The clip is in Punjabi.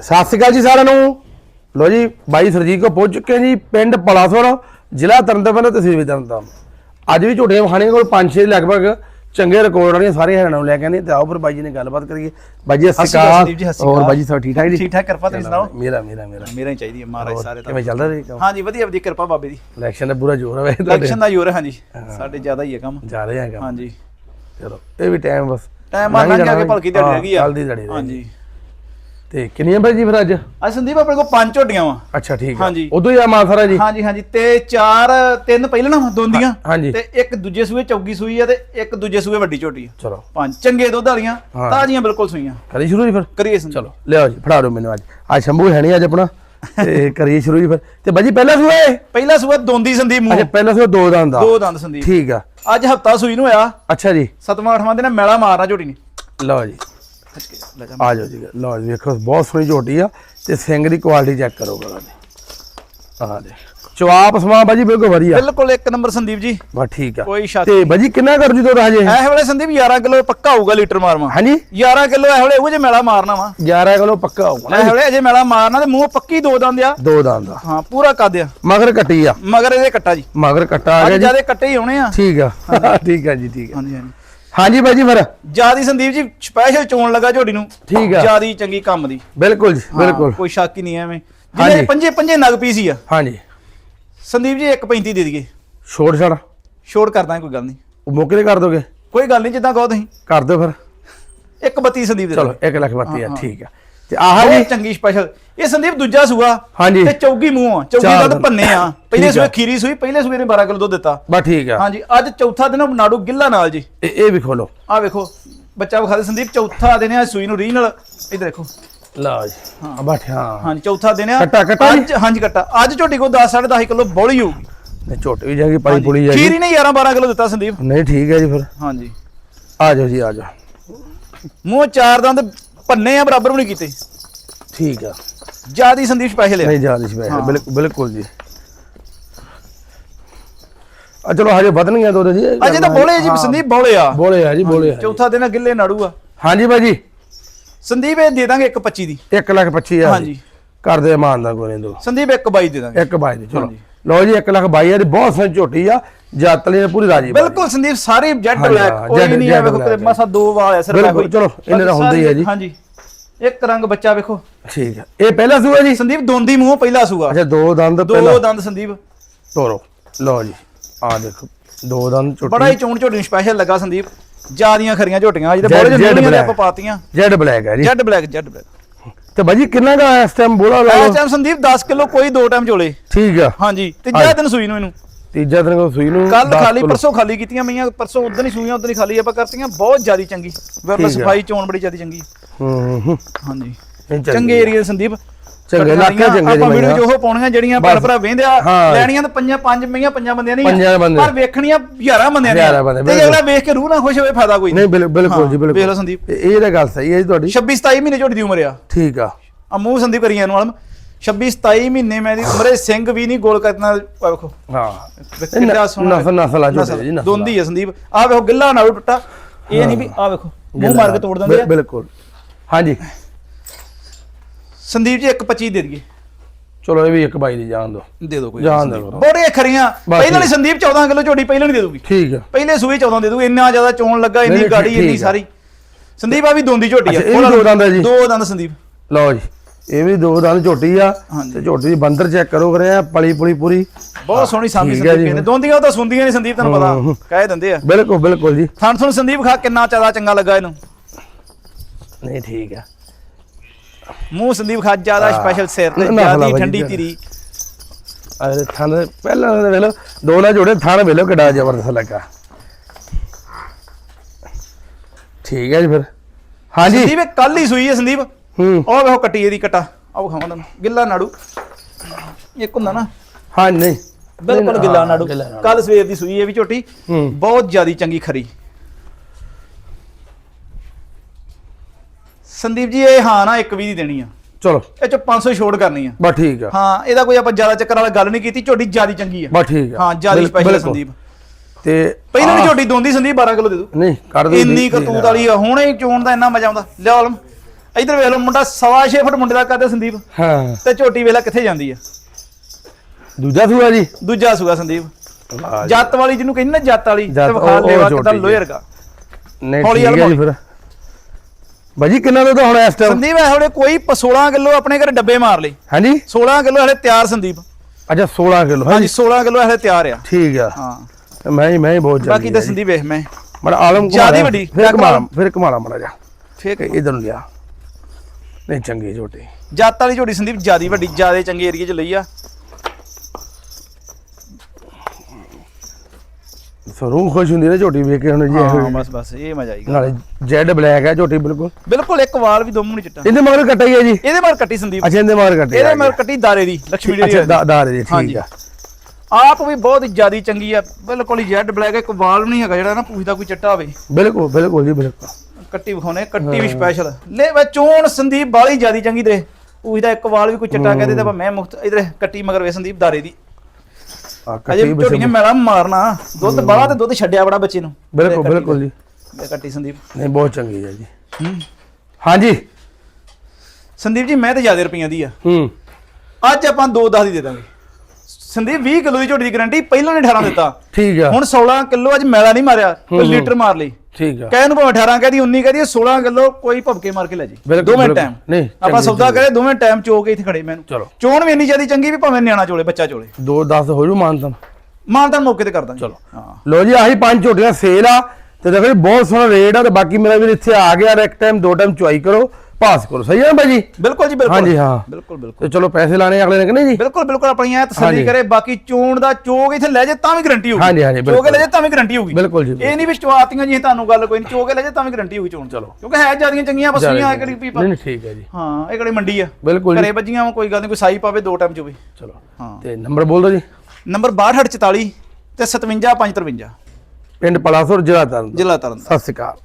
ਸਤਿ ਸ਼੍ਰੀ ਅਕਾਲ ਜੀ ਸਾਰਿਆਂ ਨੂੰ। ਲੋ ਜੀ ਬਾਈ ਸਰਜੀਤ ਕੋ ਪਹੁੰਚ ਚੁੱਕੇ ਹਾਂ ਜੀ ਪਿੰਡ ਪਲਾਸੋਰ ਜ਼ਿਲ੍ਹਾ ਤਰਨਤਾਰਨ ਤਹਿਸੀਲ ਤਰਨਤਾਰਨ ਅੱਜ ਵੀ ਝੋਟੀਆਂ ਵਿਖਾਣੀਆਂ ਕੋਲ 5-6 ਲਗਭਗ ਚੰਗੇ ਰਿਕਾਰਡ ਵਾਲੀਆਂ ਸਾਰੇ ਹਰਿਆਣਾ ਨੂੰ ਲੈ ਕੇ ਆਨੇ ਤੇ ਆਓ ਫਿਰ ਬਾਈ ਜੀ ਨੇ ਗੱਲਬਾਤ ਕਰੀਏ। ਬਾਈ ਜੀ ਸਤਿ ਸ਼੍ਰੀ ਅਕਾਲ। ਹੋਰ। ਬਾਈ ਜੀ ਸਭ ਠੀਕ ਠਾਕ ਜੀ? ਠੀਕ ਠਾਕ ਕਿਰਪਾ ਤੁਸੀਂ ਸੁਣਾਓ? ਮੇਰਾ ਮੇਰਾ ਮੇਰਾ। ਮੇਰਾ ਹੀ ਚਾਹੀਦੀ ਹੈ ਮਹਾਰਾਜ ਸਾਰੇ ਤਾਂ ਕਿਵੇਂ ਚੱਲਦਾ ਜੀ ਕੰਮ? ਹਾਂਜੀ ਵਧੀਆ ਵਧੀਆ ਕਿਰਪਾ ਬਾਬੇ ਦੀ। ਇਲੈਕਸ਼ਨ ਦਾ ਪੂਰਾ ਜ਼ੋਰ ਹੈ ਤੁਹਾਡੇ। ਇਲੈਕਸ਼ਨ ਦਾ ਯੋਰ ਹੈ ਹਾਂਜੀ ਸਾਡੇ ਜ਼ਿਆਦਾ ਹੀ ਹੈ ਕੰਮ। ਜਾ ਰਹੇ ਆ ਕੰਮ। ਹਾਂਜੀ ਚਲੋ ਇਹ ਵੀ ਟਾਈਮ ਬਸ। ਟਾਈਮ ਆ ਲੰਘ ਗਿਆ ਕਿ ਭਲਕੀ ਦਿਹਾੜੀ ਹਾਂ, ਗਈ ਆ। ਕੱਲ੍ਹ ਦੀ ਦਿਹਾੜੀ ਰਹਿ ਗਈ। ਹਾਂਜੀ ਤੇ ਕਿੰਨੀਆਂ ਬਾਈ ਜੀ ਫਿਰ ਅੱਜ? ਅੱਜ ਸੰਦੀਪ ਆਪਣੇ ਕੋਲ ਪੰਜ ਝੋਟੀਆਂ ਵਾ। ਅੱਛਾ ਠੀਕ ਹੈ ਹਾਂਜੀ। ਉਦੋਂ ਹੀ ਆ ਮਾਨਸਰਾ ਜੀ? ਹਾਂਜੀ ਹਾਂਜੀ। ਤੇ ਚਾਰ ਤਿੰਨ ਪਹਿਲਾਂ ਨਾ ਦੋਂਦੀਆਂ। ਹਾਂਜੀ। ਤੇ ਇੱਕ ਦੂਜੇ ਸੂਏ ਚੌਗੀ ਸੂਈ ਆ ਤੇ ਇੱਕ ਦੂਜੇ ਸੂਏ ਵੱਡੀ ਝੋਟੀ ਆ। ਚਲੋ। ਪੰਜ ਚੰਗੇ ਦੁੱਧ ਵਾਲੀਆਂ ਹਾਂ। ਤਾਜ਼ੀਆਂ ਬਿਲਕੁਲ ਸੂਈਆਂ। ਕਰੀ ਸ਼ੁਰੂ ਜੀ ਫਿਰ? ਕਰੀਏ ਸੰਦੀਪ। ਚਲੋ ਲਿਆਓ ਜੀ ਫੜਾ ਦਿਓ ਮੈਨੂੰ ਅੱਜ। ਅੱਜ ਸ਼ੰਭੂ ਹੈ ਨਹੀਂ ਅੱਜ ਆਪਣਾ। ਤੇ ਕਰੀਏ ਸ਼ੁਰੂ ਜੀ ਫਿਰ। ਤੇ ਬਾਜੀ ਪਹਿਲਾ ਸੂਏ ਪਹਿਲਾ ਸੂਆ ਦੋਂਦੀ ਸੰਦੀਪ ਅੱਛਾ ਮੂੰਹ ਪਹਿਲਾ ਸੂਆ ਦੋ ਦੰਦ ਦਾ ਦੋ ਦੰਦ ਸੰਦੀਪ। ਠੀਕ ਆ। ਅੱਜ ਹਫਤਾ ਸੂਈ ਨੂੰ ਹੋਇਆ। ਅੱਛਾ ਜੀ। ਸਤਵਾਂ ਅੱਠਵਾਂ ਦਿਨ ਮੈਲਾ ਮਾਰਨਾ ਝੋਟੀ ਨੇ। ਲਓ ਜਾ। ਆ ਜਾਓ ਜੀ ਲਓ ਜੀ ਵੇਖੋ ਬਹੁਤ ਸੋਹਣੀ ਝੋਟੀ ਆ ਤੇ ਸਿੰਘ ਦੀ ਕੁਆਲਿਟੀ ਚੈੱਕ ਕਰੋ ਬੜਾ ਜੀ ਆ ਦੇ ਚਵਾਪ ਸਮਾ ਬਾਜੀ ਬਿਲਕੁਲ ਵਧੀਆ। ਬਿਲਕੁਲ ਇੱਕ ਨੰਬਰ ਸੰਦੀਪ ਜੀ। ਬਸ ਠੀਕ ਆ। ਤੇ ਬਾਜੀ ਕਿੰਨਾ ਕਰ ਜੂ ਤੋਰਾ ਹਜੇ? ਇਹ ਵੇਲੇ ਸੰਦੀਪ 11 ਕਿਲੋ ਪੱਕਾ ਹੋਊਗਾ ਲੀਟਰ ਮਾਰਵਾ ਹਾਂਜੀ। 11 ਕਿਲੋ ਇਹ ਵੇਲੇ ਉਹ ਜੇ ਮੈਲਾ ਮਾਰਨਾ ਵਾ। 11 ਕਿਲੋ ਪੱਕਾ ਹੋਊਗਾ ਇਹ ਨਾ ਵੇਲੇ ਅਜੇ ਮੈਲਾ ਮਾਰਨਾ ਤੇ ਮੂੰਹ ਪੱਕੀ ਦੋ ਦੰਦ ਆ। ਦੋ ਦੰਦ ਦਾ ਹਾਂ ਪੂਰਾ ਕੱਦ ਆ। ਮਗਰ ਕੱਟੀ ਆ। ਮਗਰ ਇਹਦੇ ਕੱਟਾ ਜੀ। ਮਗਰ ਕੱਟਾ ਆ ਗਿਆ ਜੀ। ਜਿਆਦੇ ਕੱਟੇ ਹੀ ਹੋਣੇ ਆ। ਠੀਕ ਆ। ਠੀਕ ਆ ਜੀ ਠੀਕ ਆ। ਹਾਂਜੀ ਹਾਂਜੀ। ਹਾਂਜੀ ਬਾਜੀ ਫਿਰ। ਜਿਆਦੀ ਸੰਦੀਪ ਜੀ ਸਪੈਸ਼ਲ ਚੋਣ ਲੱਗਾ ਝੋਟੀ ਨੂੰ। ਠੀਕ ਆ। ਜਿਆਦੀ ਚੰਗੀ ਕੰਮ ਦੀ। ਬਿਲਕੁਲ ਜੀ ਬਿਲਕੁਲ। ਕੋਈ ਸ਼ੱਕ ਹੀ ਨਹੀਂ ਐਵੇਂ। ਜਿਹੜੇ ਪੰਜੇ ਪੰਜੇ ਨਗ ਪੀਸ ਹੀ ਆ। ਹਾਂਜੀ। ਸੰਦੀਪ ਜੀ 1.35 ਦੇ ਦਈਏ। ਛੋੜ ਛੜ। ਛੋੜ ਕਰਦਾ ਕੋਈ ਗੱਲ ਨਹੀਂ। ਉਹ ਮੌਕੇ ਤੇ ਕਰ ਦੋਗੇ? ਕੋਈ ਗੱਲ ਨਹੀਂ ਜਿੱਦਾਂ ਕਹੋ ਤੁਸੀਂ। ਕਰ ਦਿਓ ਫਿਰ। 1.32 ਸੰਦੀਪ ਦੇ ਚਲੋ 1 ਲੱਖ ਬੱਤੀ ਆ ਠੀਕ ਆ। ਤੇ ਆਹ ਜੀ। ਚੰਗੀ ਸਪੈਸ਼ਲ ਇਹ ਸੰਦੀਪ ਦੂਜਾ ਸੂਆ। ਤੇ ਚੌਗੀ ਮੂੰਹ ਆ। ਚੌਗੀ ਦਾ ਤਾਂ। ਪੰਨੇ ਆ। ਪਹਿਲੇ ਆ। ਸੂਏ ਖੀਰੀ ਸੂਈ ਪਹਿਲੇ ਸੂਏ ਨੇ 12 ਕਿਲੋ ਦੁੱਧ ਦਿੱਤਾ। ਬਸ ਠੀਕ ਆ। ਹਾਂਜੀ ਅੱਜ ਚੌਥਾ ਦਿਨ ਨਾੜੂ ਗਿੱਲਾ ਨਾਲ ਜੀ। ਇਹ ਇਹ ਵੀ ਖੋਲੋ। ਆਹ ਵੇਖੋ ਬੱਚਾ ਵਿਖਾ ਦੇ ਸੰਦੀਪ ਚੌਥਾ ਦਿਨ ਆ ਸੂਈ ਨੂੰ ਰੀ ਨਾਲ। ਇਧਰ ਦੇਖੋ। ਲਓ ਜੀ। ਹਾਂ। ਬਸ ਹਾਂ। ਹਾਂਜੀ ਚੌਥਾ ਦਿਨ ਆ। ਕੱਟਾ- ਕੱਟਾ? ਅੱਜ ਹਾਂਜੀ ਕੱਟਾ। ਅੱਜ ਝੋਟੀ ਕੋ 10 10.5 ਕਿਲੋ ਬੋਲੀ ਹੋਊਗੀ। ਨਹੀਂ ਝੋਟੀ ਵੀ ਜਾਏਗੀ ਪਾਈ ਪੁਲੀ ਜਾਏਗੀ। ਖੀਰੀ ਨੇ 11 12 ਕਿਲੋ ਦਿੱਤਾ ਸੰਦੀਪ। ਨਹੀਂ ਠੀਕ ਹੈ ਜੀ ਫਿਰ। ਹਾਂਜੀ। ਆ ਜਾਓ ਜੀ ਆ ਜਾਓ। ਮੂੰਹ ਚਾਰ ਦੰਦ ਪੰਨੇ ਆ ਬਰਾਬਰ ਵੀ ਨਹੀਂ ਕੀਤੇ। ਠੀਕ ਆ। ਜਿਆਦੀ ਸੰਦੀਪ ਸਪੈਸ਼ਲ ਆ ਨਹੀਂ ਜਾਦੀ ਸਪੈਸ਼ਲ ਬਿਲਕੁਲ ਜੀ। ਆ ਚਲੋ ਹਜੇ ਵਧਣਗੀਆਂ ਦੋ ਜੀ ਅਜੇ ਤਾਂ ਬੋਲੇ ਜੀ ਸੰਦੀਪ ਬੋਲੇ ਆ। ਬੋਲੇ ਆ ਜੀ ਬੋਲੇ ਆ। ਚੌਥਾ ਦਿਨ ਆ ਗਿੱਲੇ ਨਾੜੂ ਆ। ਹਾਂਜੀ ਬਾਜੀ ਸੰਦੀਪ ਇਹ ਦੇ ਦਾਂਗੇ 1.25 ਦੀ। 1 ਲੱਖ 25 ਹਜ਼ਾਰ ਹਾਂਜੀ। ਕਰਦੇ ਮਾਨ ਦਾ ਕੋਈ ਨਹੀਂ ਦੋ। ਸੰਦੀਪ 1.22 ਦੇ ਦਾਂਗੇ। ਇੱਕ ਬਾਈ ਦੀ ਚਲੋ। ਲਓ ਜੀ 1 ਲੱਖ 22 ਹਜ਼ਾਰ ਦੀ ਬਹੁਤ ਸੋਹਣੀ ਝੋਟੀ ਆ। ਜਾਤਲੀ ਨੇ ਪੂਰੀ ਰਾਜੀ ਬਾਜੀ। ਬਿਲਕੁਲ ਸੰਦੀਪ ਸਾਰੇ ਜੈਡ ਹਾਂਜੀ, ਬਲੈਕ। ਹਾਂ, ਕੋਈ ਨਹੀਂ ਆ ਵੇਖੋ ਕਿਤੇ ਮਸਾ ਦੋ ਵਾਲ ਆ ਸਿਰਫ ਬਿਲਕੁਲ। ਚਲੋ, ਇਹਨੇ ਤਾਂ ਹੁੰਦੇ ਹੀ ਆ ਜੀ। ਹਾਂਜੀ। ਇੱਕ ਰੰਗ ਬੱਚਾ ਵੇਖੋ। ਠੀਕ ਆ। ਇਹ ਪਹਿਲਾ ਸੂਆ ਜੀ? ਸੰਦੀਪ ਦੋਂਦੀ ਮੂੰਹ ਪਹਿਲਾ ਸੂਆ। ਅੱਛਾ ਦੋ ਦੰਦ ਦੋ ਪਹਿਲਾਂ। ਦੰਦ ਸੰਦੀਪ। ਤੋਰੋ। ਲਓ ਜੀ। ਆ ਦੇਖੋ ਦੋ ਦੰਦ ਝੋਟੀ ਬੜਾ ਹੀ ਚੋਣ ਝੋਟੀ ਸਪੈਸ਼ਲ ਲੱਗਾ ਸੰਦੀਪ। ਜਿਆਦੀਆਂ ਖਰੀਆਂ ਝੋਟੀਆਂ ਅੱਜ ਤੇ ਜੈਡ- ਬੋਲੇ ਜਿਹੇ ਬਲੈਕ। ਆਪਾਂ ਪਾਤੀਆਂ। ਜੈਡ ਬਲੈਕ ਹੈ ਜੀ। ਜੈਡ ਬਲੈਕ ਜੈਡ ਬਲੈਕ ਤੇ ਬਾਜੀ ਕਿੰਨਾ ਦਾ ਇਸ ਟਾਈਮ ਬੋਲਾ ਲਾ ਇਸ ਟਾਈਮ ਸੰਦੀਪ 10 ਕਿਲੋ ਕੋਈ ਦੋ ਟਾਈਮ ਚੋਲੇ ਠੀਕ ਆ। ਹਾਂਜੀ। ਤੀਜਾ ਦਿਨ ਸੂਈ ਨੂੰ ਇਹਨੂੰ। ਤੀਜਾ ਦਿਨ ਕੋ ਸੂਈ ਨੂੰ ਕੱਲ 10 ਖਾਲੀ। ਪਰਸੋਂ ਖਾਲੀ ਕੀਤੀਆਂ ਮਈਆਂ ਪਰਸੋਂ ਉਦੋਂ ਹੀ ਸੂਈਆਂ ਉਦੋਂ ਹੀ ਖਾਲੀ ਆਪਾਂ ਕਰਤੀਆਂ ਬਹੁਤ ਜ਼ਿਆਦੀ ਚੰਗੀ। ਵਰਨਾ। ਸਫ਼ਾਈ ਚੋਣ ਬੜੀ ਜ਼ਿਆਦੀ ਚੰਗੀ। ਹੂੰ ਹੂੰ ਹਾਂਜੀ। ਨਹੀਂ ਚੰਗੀ ਚੰਗੇ ਏਰੀਆ ਸੰਦੀਪ। ਚੰਗੇ ਕੱਟਣੀਆਂ, ਚੰਗੇ ਆਪਾਂ ਵੀਡੀਓ। ਜੋ ਉਹ ਪਾਉਣੀਆਂ ਜਿਹੜੀਆਂ। ਭੈਣ ਭਰਾ ਵੇਂਦੇ ਆ ਹਾਂ। ਲੈਣੀਆਂ ਤਾਂ ਪੰਜਾਂ ਪੰਜ ਮਈਆਂ ਪੰਜਾਂ ਬੰਦਿਆਂ ਨਹੀਂ। ਪਰ ਵੇਖਣੀਆਂ 11 ਬੰਦਿਆਂ ਨੇ ਹਜ਼ਾਰਾਂ ਤੇ। ਅਗਲਾ ਵੇਖ ਕੇ ਰੂਹ ਨਾ ਖੁਸ਼ ਹੋਵੇ ਫਾਇਦਾ ਕੋਈ ਨਹੀਂ ਬਿਲ- ਬਿਲਕੁਲ ਹਾਂ, ਜੀ ਬਿਲਕੁਲ। ਵੇਖ ਲਓ ਸੰਦੀਪ। ਇਹ ਤਾਂ ਗੱਲ ਸਹੀ ਹੈ ਜੀ ਤੁਹਾਡੀ। 26 27 ਮਹੀਨੇ ਝੋਟੀ ਦੀ ਉਮਰ ਆ। ਠੀਕ ਆ। ਆ ਮੂੰਹ ਸੰਦੀਪ ਕਰੀਆਂ ਨੂੰ ਆਲਮ 26 27 ਮਹੀਨੇ ਮੈਂ ਦੀ ਉਮਰੇ ਸਿੰਘ ਵੀ ਨਹੀਂ ਗੋਲ ਕਰਨਾ। ਵੇਖੋ। ਹਾਂ। ਕਿੱਡਾ ਸੋਹਣਾ ਨਸਲ ਨਸਲ ਆ ਝੋਟੀ ਜੀ ਨਸਲ। ਦੋਂਦੀ ਆ ਸੰਦੀਪ। ਆ ਵੇਖੋ ਗਿੱਲਾ ਨਾੜੂ ਟੁੱਟਾ। ਇਹ ਨਹੀਂ ਵੀ ਆ ਵੇਖੋ ਮੂੰਹ ਮਾਰ ਕੇ ਤੋੜ ਦਿੰਦੇ ਆ। ਬਿਲਕੁਲ। ਹਾਂਜੀ। ਸੰਦੀਪ ਜੀ 125 ਦੇ ਦਈਏ। ਚਲੋ ਇਹ ਵੀ ਇੱਕ ਬਾਈ ਦੀ ਜਾਣ ਦੋ ਦੇ ਦਿਓ ਕੋਈ ਜਾਣ ਦਿਓ ਕਰੋ। ਬੜੇ ਖਰੀਆਂ। ਪਹਿਲਾਂ ਠੀਕ। ਸੰਦੀਪ 14 ਕਿਲੋ ਝੋਟੀ ਪਹਿਲਾਂ ਨਹੀਂ ਦੇ ਦੂਗੀ ਠੀਕ ਆ। ਪਹਿਲੇ ਸੂਏ 14 ਦੇ ਦੂ ਇੰਨਾ ਜ਼ਿਆਦਾ ਚੋਣ ਲੱਗਾ ਨਹੀਂ, ਇੰਨੀ ਨਹੀਂ, ਗਾੜੀ ਇੰਨੀ। ਸਾਰੀ। ਸੰਦੀਪ ਆ ਵੀ ਦੋਂਦੀ ਝੋਟੀ ਆ। ਦੋ ਦੰਦ ਜੀ? ਦੋ ਦੰਦ ਸੰਦੀਪ। ਲਓ ਜੀ ਇਹ ਵੀ ਦੋ ਦੰਦ ਝੋਟੀ ਆ। ਤੇ ਝੋਟੀ ਦੀ ਬੰਦਰ ਚੈੱਕ ਕਰੋ ਕਰੇ ਆ ਪਲੀ ਪੁਲੀ ਪੂਰੀ। ਬਹੁਤ ਸੋਹਣੀ ਸਾਂਭੀ ਸੰਦੀਪ। ਕਹਿੰਦੇ। ਦੋਂਦੀਆਂ ਉਹ ਤਾਂ ਸੁੰਦੀਆਂ ਨਹੀਂ ਸੰਦੀਪ ਤੁਹਾਨੂੰ ਹੂੰ, ਹੂੰ। ਪਤਾ ਕਹਿ ਦਿੰਦੇ ਆ। ਬਿਲਕੁਲ ਬਿਲਕੁਲ ਜੀ। ਥਣ ਥਣ ਸੰਦੀਪ ਖਾ ਕਿੰਨਾ ਜ਼ਿਆਦਾ ਚੰਗਾ ਲੱਗਾ ਇਹਨੂੰ। ਨਹੀਂ ਠੀਕ ਆ। ਮੂੰਹ ਸੰਦੀਪ ਖਾ ਜ਼ਿਆਦਾ ਹਾਂ। ਸਪੈਸ਼ਲ ਸਿਰ ਤੇ ਜ਼ਿਆਦੀ ਠੰਡੀ। ਧੀਰੀ। ਅਰੇ ਥਣ ਪਹਿਲਾਂ ਦੇ ਵੇਲੋ ਦੋ ਨਾ ਜੋੜੇ ਥਣ ਵੇਲੋ ਕਿੱਡਾ ਜ਼ਬਰਦਸਤ ਲੱਗਾ। ਠੀਕ ਹੈ ਜੀ ਫਿਰ। ਹਾਂਜੀ। ਸੰਦੀਪ ਕੱਲ ਹੀ ਸੂਈ ਹੈ ਸੰਦੀਪ। ਹੂੰ। ਉਹ ਵੇਖੋ ਕੱਟੀ ਇਹਦੀ ਕਟਾ। ਆਓ ਖਾਵਾਂ ਤੁਹਾਨੂੰ। ਗਿੱਲਾ ਨਾੜੂ। ਇੱਕ ਹੁੰਦਾ ਨਾ। ਹਾਂ ਨਹੀਂ। ਬਿਲਕੁਲ ਗਿੱਲਾ ਹਾਂ, ਨਾੜੂ। ਕੱਲ ਸਵੇਰ ਦੀ ਸੂਈ ਇਹ ਵੀ ਝੋਟੀ। ਹੂੰ। ਬਹੁਤ ਜ਼ਿਆਦੀ ਚੰਗੀ ਖਰੀ। ਸੰਦੀਪ ਜੀ ਇਹ ਹਾਂ ਨਾ ਇੱਕ ਵੀ ਦੀ ਦੇਣੀ ਆ। ਚਲੋ। ਇਹ ਚ 500 ਛੋੜ ਕਰਨੀ ਆ। ਬਸ ਠੀਕ ਆ। ਹਾਂ ਇਹਦਾ ਕੋਈ ਆਪਾਂ ਜ਼ਿਆਦਾ ਚੱਕਰ ਵਾਲਾ ਗੱਲ ਨਹੀਂ ਕੀਤੀ ਝੋਟੀ ਜ਼ਿਆਦੀ ਚੰਗੀ ਆ। ਬਸ ਠੀਕ ਆ। ਹਾਂ ਜ਼ਿਆਦੀ ਸਪੈਸ਼ਲ। ਸੰਦੀਪ। ਤੇ ਪਹਿਲਾਂ ਵੀ ਝੋਟੀ ਦੋਂਦੀ ਸੰਦੀਪ 12 ਕਿਲੋ ਦੇ ਦੂ ਨਹੀਂ ਕਰ ਦੋ ਇੰਨੀ ਕਤੂਤ ਵਾਲੀ ਆ। ਹੁਣੇ ਹੀ ਚੋਣ ਦਾ ਇੰਨਾ ਮਜ਼ਾ ਆਉਂਦਾ। ਲਿਆ ਆਲਮ। ਇਧਰ ਵੇਖ ਲਓ ਮੁੰਡਾ ਸਵਾ ਛੇ ਫੁੱਟ ਮੁੰਡੇ ਦਾ ਕਰਦੇ ਸੰਦੀਪ। ਹਾਂ। ਤੇ ਝੋਟੀ ਵੇਖ ਲੈ ਕਿੱਥੇ ਜਾਂਦੀ ਆ। ਦੂਜਾ ਸੂਆ ਜੀ। ਦੂਜਾ ਸੂਆ ਸੰਦੀਪ। ਜੱਤ ਵਾਲੀ ਜਿਹਨੂੰ ਕਹਿੰਦੇ ਨਾ ਜੱਤ ਵਾਲੀ ਤੇ ਵਿਖਾ ਝੋਟੀ ਕਿਦਾਂ। ਲੋਹੇ ਵਰਗਾ। ਨਹੀਂ ਠੀਕ ਹੈ। ਜੀ ਫਿਰ। ਬਾਜੀ ਕਿੰਨਾ ਦਾ ਹੁਣ ਇਸ ਟਾਈਮ ਸੰਦੀਪ ਇਹ ਹਲੇ ਕੋਈ 16 ਕਿਲੋ ਆਪਣੇ ਘਰ ਡੱਬੇ ਮਾਰ ਲਈ ਹਾਂਜੀ? 16 ਕਿਲੋ ਹਲੇ ਤਿਆਰ ਸੰਦੀਪ। ਅੱਛਾ 16 ਕਿਲੋ ਹਾਂਜੀ। ਹਾਂਜੀ 16 ਕਿਲੋ ਹਲੇ ਤਿਆਰ ਆ। ਠੀਕ ਆ। ਹਾਂ। ਮੈਂ ਹੀ ਮੈਂ ਹੀ ਬਹੁਤ ਬਾਕੀ ਤਾਂ ਸੰਦੀਪ ਵੇਖ ਮੈਂ ਮੜਾ ਆਲਮ ਜ਼ਿਆਦੀ ਘੁਮਾ ਵੱਡੀ। ਫਿਰ ਕਮਾਲਾ। ਫਿਰ ਕਮਾਲਾ ਮੜਾ ਜਾ। ਫੇਕ ਇਧਰ ਨੂੰ ਲਿਆ। ਨਹੀਂ ਚੰਗੀ ਝੋਟੀ ਜੱਤ ਵਾਲੀ ਝੋਟੀ ਸੰਦੀਪ ਜਿਆਦੀ ਵੱਡੀ ਜਿਆਦੇ ਚੰਗੇ ਏਰੀਏ 'ਚ ਲਈ ਆ। ਸੋ ਰੂਹ ਖੁਸ਼ ਹੁੰਦੀ ਨਾ ਝੋਟੀ ਵੇਖ ਕੇ ਹੁਣ ਜੀ ਹਾਂ। ਬਸ ਬਸ ਇਹ ਮਜ਼ਾ ਆਈਗਾ ਨਾਲੇ ਜੈਡ ਬਲੈਕ ਹੈ ਝੋਟੀ ਬਿਲਕੁਲ। ਬਿਲਕੁਲ ਇੱਕ ਵਾਲ ਵੀ ਦੋ ਮੂੰਹ ਨੀ ਚਿੱਟਾ। ਇਹਦੇ ਮਗਰ ਕੱਟਾਈ ਹੈ ਜੀ। ਇਹਦੇ ਮਗਰ ਕੱਟੀ ਸੰਦੀਪ। ਅੱਛਾ ਇਹਦੇ ਮਗਰ ਕੱਟੇ ਇਹਦੇ ਮਗਰ ਕੱਟੀ ਦਾਰੇ ਦੀ ਲక్ష్ਮੀ ਅੱਛਾ ਦਾ- ਦਾਰ ਜੀ ਠੀਕ। ਆ। ਆਪ ਵੀ ਬਹੁਤ ਜਿਆਦੀ ਚੰਗੀ ਆ। ਬਿਲਕੁਲ ਹੀ ਜੈਡ ਬਲੈਕ ਇੱਕ ਵਾਲ ਨਹੀਂ ਹੈਗਾ ਜਿਹੜਾ ਨਾ ਪੁੱਛਦਾ ਕੋਈ ਚਿੱਟਾ ਹੋਵੇ। ਬਿਲਕੁਲ ਬਿਲਕੁਲ ਜੀ ਬਿਲਕੁਲ। ਕੱਟੀ ਵਿਖਾਉਣੇ ਕੱਟੀ ਵੀ ਸਪੈਸ਼ਲ ਲੈ ਵੇ ਚੋਣ ਸੰਦੀਪ ਬਾਲੀ ਜਿਆਦੀ ਚੰਗੀ ਤੇਰੇ। ਪੁੱਛਦਾ ਇੱਕ ਵਾਲ ਵੀ ਕੋਈ ਚਿੱਟਾ ਕਹਦੇ ਤਾਂ ਮੈਂ ਮੁਖਤ ਇਧਰ ਕੱਟੀ ਮਗਰ ਵੇ ਸੰਦੀਪ ਦਾਰੇ ਦੀ। ਆ ਅਜੇ ਬਸ ਝੋਟੀਆਂ ਮੈਲਾ ਮਾਰਨਾ। ਦੁੱਧ ਬਾਲਾ ਤੇ ਦੁੱਧ ਛੱਡਿਆ ਬੜਾ ਬੱਚੇ ਨੂੰ। ਬਿਲਕੁਲ ਬਿਲਕੁਲ ਜੀ। ਇਹ ਕੱਟੀ ਸੰਦੀਪ। ਨਹੀਂ ਬਹੁਤ ਚੰਗੀ ਹੈ ਜੀ। ਹਾਂਜੀ। ਸੰਦੀਪ ਜੀ ਮੈਂ ਤੇ ਜ਼ਿਆਦਾ ਰੁਪਈਆਂ ਦੀ ਆ। ਹੂੰ। ਅੱਜ ਆਪਾਂ 2.10 ਦੀ ਦੇ ਦਾਂਗੇ। ਸੰਦੀਪ 20 ਕਿਲੋ ਦੀ ਝੋਟੀ ਦੀ ਗਾਰੰਟੀ ਪਹਿਲਾਂ ਨੇ 18 ਦਿੱਤਾ। ਠੀਕ ਆ। ਹੁਣ 16 ਕਿਲੋ ਅੱਜ ਮੈਲਾ ਨਹੀਂ ਮਾਰਿਆ। ਕੋਈ ਲੀਟਰ ਮਾਰ ਲਈ। ਠੀਕ ਆ। ਕਹਿ ਨੂੰ ਭਾਵੇਂ 18 ਕਹਦੀ 19 ਕਹਦੀ 16 ਕਿਲੋ ਕੋਈ ਭਬਕੇ ਮਾਰ ਕੇ ਲੈ ਜੀ ਦੋਵੇਂ। ਟਾਈਮ ਨਹੀਂ, ਆਪਾਂ ਸੌਦਾ। ਕਰੇ ਦੋਵੇਂ ਟਾਈਮ ਚੋ ਕੇ ਇੱਥੇ ਖੜੇ ਮੈਨੂੰ। ਚਲੋ। ਚੋਣ ਵੀ ਇੰਨੀ ਜਿਆਦੀ ਚੰਗੀ ਵੀ ਭਾਵੇਂ ਨਿਆਣਾ ਚੋਲੇ ਬੱਚਾ ਚੋਲੇ। ਦੋ 10 ਹੋ ਜੂ ਮਾਨਤਨ ਮਾਨਦਾਨ ਮੌਕੇ ਤੇ ਕਰ ਦਾਂਗੇ। ਚਲੋ। ਲੋ ਜੀ ਆਹੀ ਪੰਜ ਝੋਟੀਆਂ ਸੇਲ ਆ ਤੇ ਦੇਖੋ ਬਹੁਤ ਸੋਹਣਾ ਰੇਟ ਆ ਤੇ ਬਾਕੀ ਮੇਰਾ ਵੀਰ ਇੱਥੇ ਆ ਗਿਆ ਇੱਕ ਟਾਈਮ ਦੋ ਟਾਈਮ ਚੁਆਈ ਕਰੋ। ਪਾਸ ਕਰੋ ਸਹੀ ਹੈ ਨਾ ਬਾਈ ਜੀ ਬਿਲਕੁਲ ਜੀ ਬਿਲਕੁਲ। ਹਾਂਜੀ, ਹਾਂ। ਬਿਲਕੁਲ ਬਿਲਕੁਲ। ਤੇ ਚਲੋ ਪੈਸੇ ਲਾਣੇ ਅਗਲੇ ਨੇ ਕਿ ਨਹੀਂ ਜੀ? ਬਿਲਕੁਲ ਬਿਲਕੁਲ ਆਪਣੀਆਂ ਤਸੱਲੀ ਹਾਂਜੀ। ਕਰੇ ਬਾਕੀ ਚੋਣ ਦਾ ਚੋਗ ਇੱਥੇ ਲੈ ਜੇ ਤਾਂ ਵੀ ਗਾਰੰਟੀ ਹੋਊਗੀ। ਹਾਂਜੀ, ਹਾਂਜੀ, ਚੋਗੇ। ਲੈ ਜੇ ਤਾਂ ਵੀ ਗਾਰੰਟੀ ਹੋਊਗੀ। ਬਿਲਕੁਲ ਜੀ, ਇਹ ਨਹੀਂ ਵੀ ਚਵਾਤੀਆਂ ਜੀ ਤੁਹਾਨੂੰ ਗੱਲ ਕੋਈ ਨਹੀਂ ਚੋਗੇ ਲੈ ਜੇ ਤਾਂ ਵੀ ਗਾਰੰਟੀ ਹੋਊਗੀ ਚੋਣ ਚਲੋ। ਕਿਉਂਕਿ ਹੈ ਜਿਆਦੀਆਂ ਚੰਗੀਆਂ ਬਸੀਆਂ ਕਿਹੜੀ ਪੀਪਾ ਨਹੀਂ ਠੀਕ ਹੈ ਜੀ। ਹਾਂ ਇਹ ਕਿਹੜੀ ਮੰਡੀ ਆ। ਬਿਲਕੁਲ ਜੀ। ਘਰੇ ਵੱਜੀਆਂ ਵਾਂ, ਕੋਈ ਗੱਲ ਨਹੀਂ ਕੋਈ ਸਾਈ ਪਾਵੇ ਦੋ ਟਾਈਮ ਚੋਵੇ ਚਲੋ। ਹਾਂ। ਤੇ ਨੰਬਰ ਬੋਲ ਦਿਓ ਜੀ। ਨੰਬਰ 6244 ਤੇ 57553 ਪਿੰਡ ਪਲਾਸੁਰ ਜ਼ਿਲ੍ਹਾ ਤਰਨ ਜ਼ਿਲ੍ਹਾ ਤਰਨ ਸਤਿ ਸ਼੍ਰੀ ਅਕਾਲ।